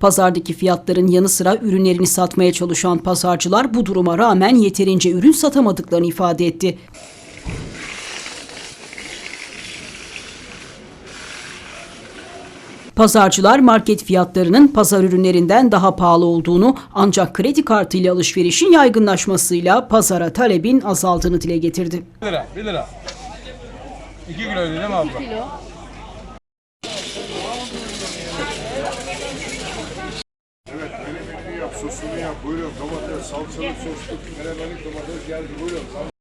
Pazardaki fiyatların yanı sıra ürünlerini satmaya çalışan pazarcılar bu duruma rağmen yeterince ürün satamadıklarını ifade etti. Pazarcılar market fiyatlarının pazar ürünlerinden daha pahalı olduğunu ancak kredi kartı ile alışverişin yaygınlaşmasıyla pazara talebin azaldığını dile getirdi. 1 lira, 1 lira. 2 kilo değil mi abla? Evet, menemenini yap, sosunu yap. Buyurun domates, salçalı soslu, menemenlik domates geldi. Buyurun.